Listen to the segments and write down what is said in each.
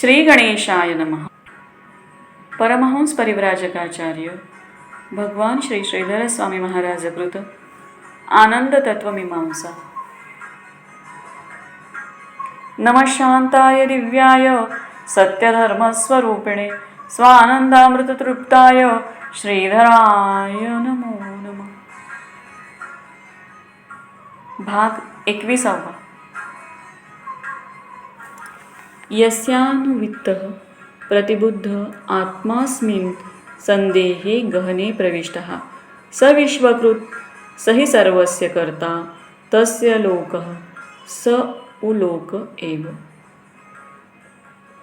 श्री गणेशाय नमः. परमहंस परिव्राजकाचार्य भगवान श्री श्रीधर स्वामी महाराज कृत आनंद तत्वमीमांसा नमः शांताय दिव्याय सत्यधर्मस्वरूपिणे स्वानंदामृततृप्ताय श्रीधराय नमो नमः. भाग एकविसावा. यस्यानुवित्तः प्रतिबुद्ध आत्मास्मिन् संदेहे गहने प्रविष्टः। स विश्वकृत स हि सर्वस्य कर्ता तस्य लोकः स उलोक एव।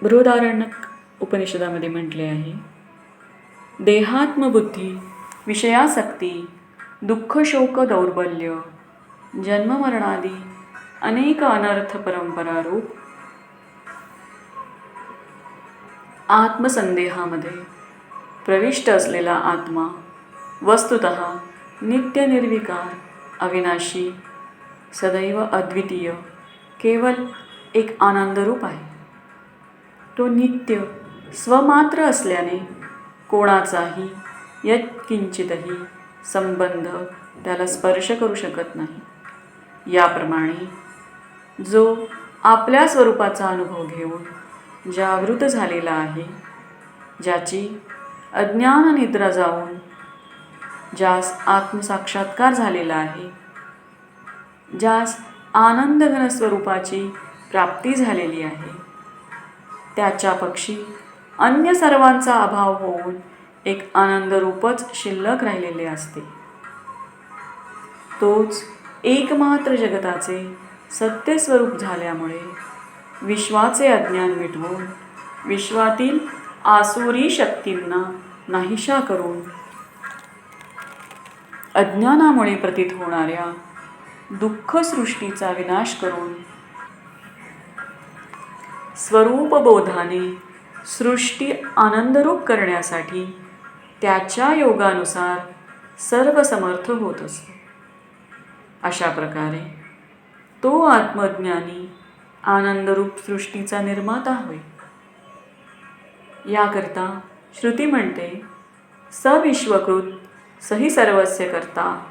बृहदारण्यक उपनिषदामध्ये म्हटले आहे देहात्मबुद्धी विषयासक्ती दुःखशोक दौर्बल्य जन्ममरणादी अनेक अनर्थ परंपरारूप आत्मसंदेहामध्ये प्रविष्ट असलेला आत्मा वस्तुत नित्य निर्विकार अविनाशी सदैव अद्वितीय केवळ एक आनंदरूप आहे. तो नित्य स्वमात्र असल्याने कोणाचाही यत्किंचितही संबंध त्याला स्पर्श करू शकत नाही. याप्रमाणे जो आपल्या स्वरूपाचा अनुभव घेऊन जागृत झालेला आहे ज्याची अज्ञान निद्रा जाऊन ज्यास आत्मसाक्षात्कार झालेला आहे ज्यास आनंदघन स्वरूपाची प्राप्ती झालेली आहे. त्याच्या पक्षी अन्य सर्वांचा अभाव होऊन एक आनंदरूपच शिल्लक राहिलेले असते. तोच एकमात्र जगताचे सत्यस्वरूप झाल्यामुळे विश्वाचे अज्ञान मिटवून विश्वातील आसुरी शक्तींना नाहीशा करून. अज्ञानामुळे प्रतीत होणाऱ्या दुःखसृष्टीचा विनाश करून स्वरूपबोधाने सृष्टी आनंदरूप करण्यासाठी त्याच्या योगानुसार सर्व समर्थ होत असतो. अशा प्रकारे तो आत्मज्ञानी आनंदरूप सृष्टीचा निर्माता होय याकरता श्रुती म्हणते सविश्वकृत सही सर्वस्य करता.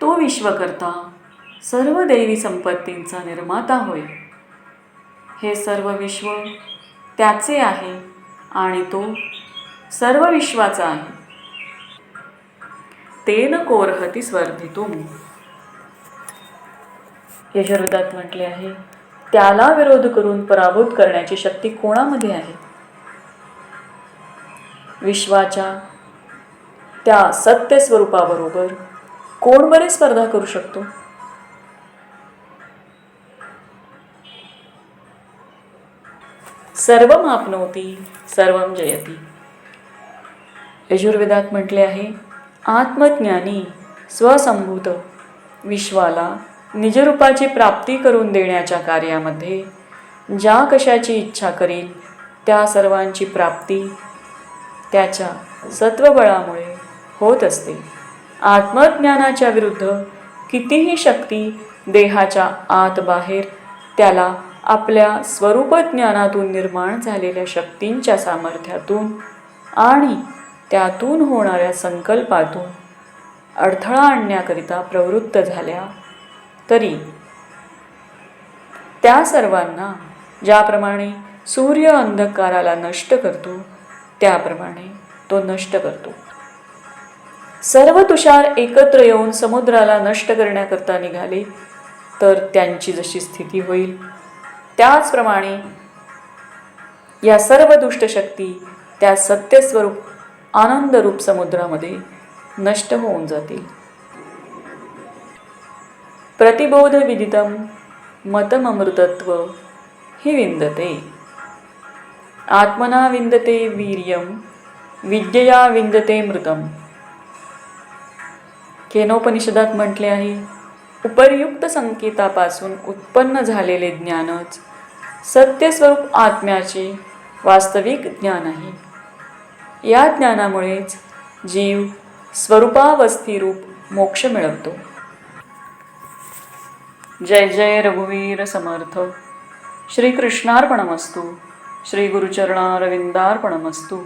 तो विश्वकर्ता सर्व दैवी संपत्तींचा निर्माता होय. हे सर्व विश्व त्याचे आहे आणि तो सर्व विश्वाचा आहे. तेन कोरहती स्वर्धितुम. यजुर्वेदात म्हटले आहे त्याला विरोध करून पराभूत करण्याची शक्ती कोणामध्ये आहे? विश्वाच्या त्या सत्य स्वरूपाबरोबर कोण बरे स्पर्धा करू शकतो? सर्व मापनवती सर्व जयती. यजुर्वेदात म्हटले आहे आत्मज्ञानी स्वसंभूत विश्वाला निजरूपाची प्राप्ती करून देण्याच्या कार्यामध्ये ज्या कशाची इच्छा करील त्या सर्वांची प्राप्ती त्याच्या सत्वबळामुळे होत असते. आत्मज्ञानाच्या विरुद्ध कितीही शक्ती देहाच्या आत बाहेर त्याला आपल्या स्वरूपज्ञानातून निर्माण झालेल्या शक्तींच्या सामर्थ्यातून आणि त्यातून होणाऱ्या संकल्पातून अडथळा आणण्याकरिता प्रवृत्त झाल्या तरी त्या सर्वांना ज्याप्रमाणे सूर्य अंधकाराला नष्ट करतो त्याप्रमाणे तो नष्ट करतो. सर्व तुषार एकत्र येऊन समुद्राला नष्ट करण्याकरता निघाले तर त्यांची जशी स्थिती होईल. त्याचप्रमाणे या सर्व दुष्ट शक्ती त्या सत्यस्वरूप आनंदरूप समुद्रामध्ये नष्ट होऊन जातील. प्रतिबोध विदितम मतममृतत्व हि विंदते आत्मना विंदते वीर्यम विद्यया विंदते मृतम केनोपनिषदात म्हटले आहे उपर्युक्त संकेतापासून उत्पन्न झालेले ज्ञानच सत्यस्वरूप आत्म्याचे वास्तविक ज्ञान आहे। या ज्ञानामुळेच जीव स्वरूपावस्थिरूप मोक्ष मिळवतो। जय जय रघुवीर समर्थ. श्रीकृष्णार्पणमस्तू. श्री गुरुचरणारविंदार्पणमस्तू